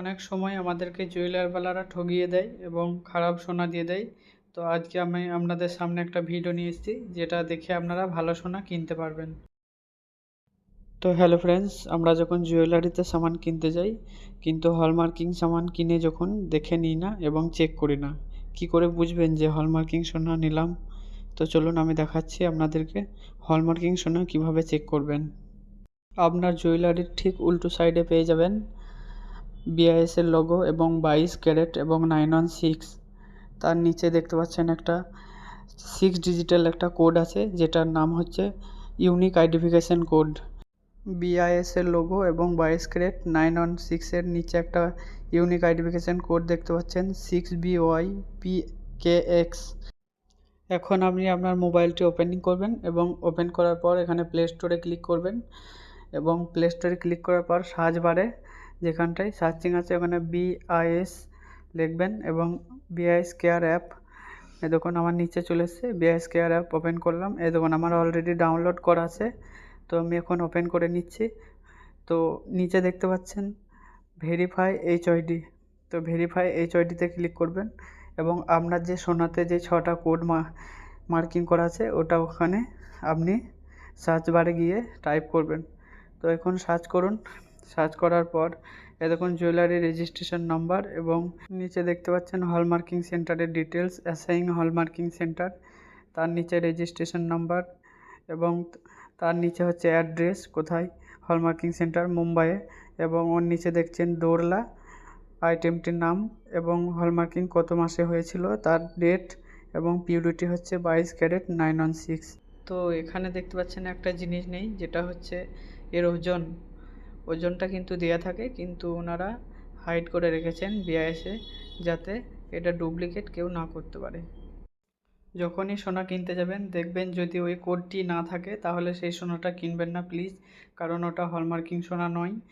অনেক সময় আমাদেরকে জুয়েলারওয়ালারা ঠগিয়ে দেয় এবং খারাপ সোনা দিয়ে দেয়। তো আজকে আমি আপনাদের সামনে একটা ভিডিও নিয়ে এসেছি, যেটা দেখে আপনারা ভালো সোনা কিনতে পারবেন। তো হ্যালো ফ্রেন্ডস, আমরা যখন জুয়েলারিতে সামান কিনতে যাই, কিন্তু হলমার্কিং সামান কিনে যখন দেখে নিই না এবং চেক করি না, কি করে বুঝবেন যে হলমার্কিং সোনা নিলাম? তো চলুন আমি দেখাচ্ছি আপনাদেরকে হলমার্কিং সোনা কীভাবে চেক করবেন। আপনার জুয়েলারির ঠিক উল্টো সাইডে পেয়ে যাবেন বিআইএসের লোগো এবং বাইশ ক্যারেট এবং নাইন ওয়ান সিক্স তার নিচে দেখতে পাচ্ছেন একটা সিক্স ডিজিটাল একটা কোড আছে, যেটার নাম হচ্ছে ইউনিক আইডেন্টিফিকেশন কোড বিআইএসের লোগো এবং বাইশ ক্যারেট নাইন ওয়ান সিক্সের নিচে একটা ইউনিক আইডেন্টিফিকেশন কোড দেখতে পাচ্ছেন six B Y P K X এখন আপনি আপনার মোবাইলটি ওপেনিং করবেন এবং ওপেন করার পর এখানে প্লে স্টোরে ক্লিক করবেন এবং প্লে স্টোরে ক্লিক করার পর সার্চ বারে যেখানটায় সার্চিং আছে, ওখানে বিআইএস লিখবেন এবং বিআইএস কেয়ার অ্যাপ এ দেখুন আমার নিচে চলে এসছে বিআইএস কেয়ার অ্যাপ ওপেন করলাম। এই দেখুন আমার অলরেডি ডাউনলোড করা আছে, তো আমি এখন ওপেন করে নিচ্ছি। তো নিচে দেখতে পাচ্ছেন ভেরিফাই এইচ ওইডি তো ভেরিফাই এইচ ওইডিতে ক্লিক করবেন এবং আপনার যে সোনাতে যে ছটা কোড মার্কিং করা আছে, ওটা ওখানে আপনি সার্চ বারে গিয়ে টাইপ করবেন। তো এখন সার্চ করুন। সার্চ করার পর, এ দেখুন জুয়েলারি রেজিস্ট্রেশন নাম্বার এবং নিচে দেখতে পাচ্ছেন হলমার্কিং সেন্টারের ডিটেলস অ্যাসাইং হলমার্কিং সেন্টার তার নিচে রেজিস্ট্রেশন নাম্বার এবং তার নিচে হচ্ছে অ্যাড্রেস কোথায় হলমার্কিং সেন্টার মুম্বাইয়ে এবং ওর নিচে দেখছেন দোরলা আইটেমটির নাম এবং হলমার্কিং কত মাসে হয়েছিল, তার ডেট এবং পিউরিটি হচ্ছে বাইশ ক্যারেট নাইন ওয়ান সিক্স তো এখানে দেখতে পাচ্ছেন একটা জিনিস নেই, যেটা হচ্ছে এর ওজন ওজনটা কিন্তু দেওয়া থাকে, কিন্তু ওনারা হাইড করে রেখেছেন বিআইএসে যাতে এটা ডুপ্লিকেট কেউ না করতে পারে। যখনই সোনা কিনতে যাবেন, দেখবেন যদি ওই কোডটি না থাকে, তাহলে সেই সোনাটা কিনবেন না প্লিজ কারণ ওটা হলমার্কিং সোনা নয়।